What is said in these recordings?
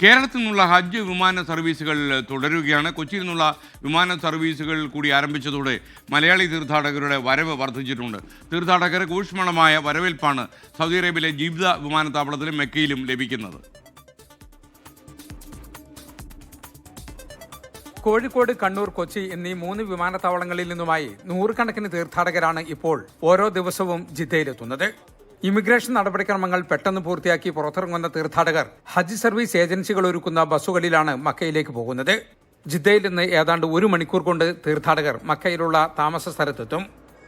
കേരളത്തിൽ നിന്നുള്ള ഹജ്ജ് വിമാന സർവീസുകൾ തുടരുകയാണ്. കൊച്ചിയിൽ നിന്നുള്ള വിമാന സർവീസുകൾ കൂടി ആരംഭിച്ചതോടെ മലയാളി തീർത്ഥാടകരുടെ വരവ് വർദ്ധിച്ചിട്ടുണ്ട്. തീർത്ഥാടകരെ ഊഷ്മളമായ വരവേൽപ്പാണ് സൗദി അറേബ്യയിലെ ജീവിത വിമാനത്താവളത്തിലും മെക്കയിലും ലഭിക്കുന്നത്. കോഴിക്കോട് കണ്ണൂർ കൊച്ചി എന്നീ മൂന്ന് വിമാനത്താവളങ്ങളിൽ നിന്നുമായി നൂറുകണക്കിന് തീർത്ഥാടകരാണ് ഇപ്പോൾ ഓരോ ദിവസവും ജിദ്ദയിലെത്തുന്നത്. ഇമിഗ്രേഷൻ നടപടിക്രമങ്ങൾ പെട്ടെന്ന് പൂർത്തിയാക്കി പുറത്തിറങ്ങുന്ന തീർത്ഥാടകർ ഹജ്ജ് സർവീസ് ഏജൻസികൾ ഒരുക്കുന്ന ബസ്സുകളിലാണ് മക്കയിലേക്ക് പോകുന്നത്. ജിദ്ദയിൽ നിന്ന് ഏതാണ്ട് ഒരു മണിക്കൂർ കൊണ്ട് തീർത്ഥാടകർ മക്കയിലുള്ള താമസ സ്ഥലത്തെത്തും.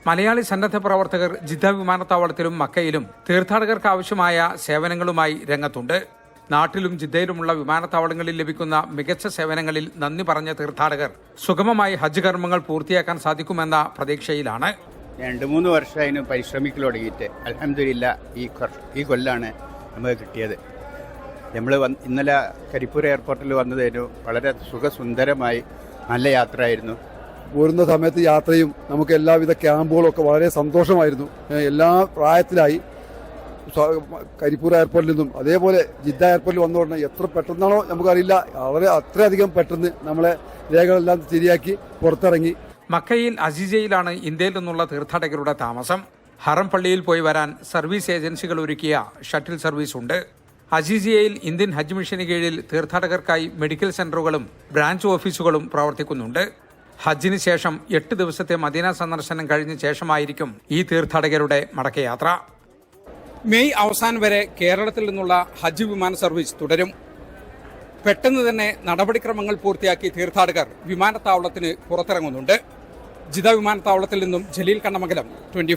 മലയാളി സന്നദ്ധ പ്രവർത്തകർ ജിദ്ദ വിമാനത്താവളത്തിലും മക്കയിലും തീർത്ഥാടകർക്ക് ആവശ്യമായ സേവനങ്ങളുമായി രംഗത്തുണ്ട്. നാട്ടിലും ജിദ്ദയിലുമുള്ള വിമാനത്താവളങ്ങളിൽ ലഭിക്കുന്ന മികച്ച സേവനങ്ങളിൽ നന്ദി പറഞ്ഞ തീർത്ഥാടകർ സുഗമമായി ഹജ്ജ് കർമ്മങ്ങൾ പൂർത്തിയാക്കാൻ സാധിക്കുമെന്ന പ്രതീക്ഷയിലാണ്. രണ്ട് മൂന്ന് വർഷം അതിന് പരിശ്രമിക്കൽ തുടങ്ങിയിട്ട്. അലഹമില്ല ഈ ഈ കൊല്ലാണ് നമുക്ക് കിട്ടിയത്. നമ്മൾ വന്ന് ഇന്നലെ കരിപ്പൂർ എയർപോർട്ടിൽ വന്നതിന് വളരെ സുഖസുന്ദരമായി നല്ല യാത്രയായിരുന്നു. പോരുന്ന സമയത്ത് യാത്രയും നമുക്ക് എല്ലാവിധ ക്യാമ്പുകളൊക്കെ വളരെ സന്തോഷമായിരുന്നു. എല്ലാ പ്രായത്തിലായി കരിപ്പൂർ എയർപോർട്ടിൽ നിന്നും. അതേപോലെ ജിദ്ദ എയർപോർട്ടിൽ വന്ന ഉടനെ എത്ര പെട്ടെന്നാണോ നമുക്കറിയില്ല. വളരെ അത്രയധികം പെട്ടെന്ന് നമ്മളെ രേഖകളെല്ലാം ശരിയാക്കി പുറത്തിറങ്ങി. മക്കയിൽ അസീജയിലാണ് ഇന്ത്യയിൽ നിന്നുള്ള തീർത്ഥാടകരുടെ താമസം. ഹറം പള്ളിയിൽ പോയി വരാൻ സർവീസ് ഏജൻസികൾ ഒരുക്കിയ ഷട്ടിൽ സർവീസ് ഉണ്ട്. അസീസിയയിൽ ഇന്ത്യൻ ഹജ്ജ് മിഷന് കീഴിൽ തീർത്ഥാടകർക്കായി മെഡിക്കൽ സെന്ററുകളും ബ്രാഞ്ച് ഓഫീസുകളും പ്രവർത്തിക്കുന്നുണ്ട്. ഹജ്ജിന് ശേഷം എട്ട് ദിവസത്തെ മദീന സന്ദർശനം കഴിഞ്ഞ ശേഷമായിരിക്കും ഈ തീർത്ഥാടകരുടെ മടക്കയാത്ര. മെയ് അവസാനം വരെ കേരളത്തിൽ നിന്നുള്ള ഹജ്ജ് വിമാന സർവീസ് തുടരും. പെട്ടെന്ന് തന്നെ നടപടിക്രമങ്ങൾ പൂർത്തിയാക്കി തീർത്ഥാടകർ വിമാനത്താവളത്തിന് പുറത്തിറങ്ങുന്നുണ്ട്. ജിദ വിമാനത്താവളത്തിൽ നിന്നും ജലീൽ കണ്ണമംഗലം ട്വന്റി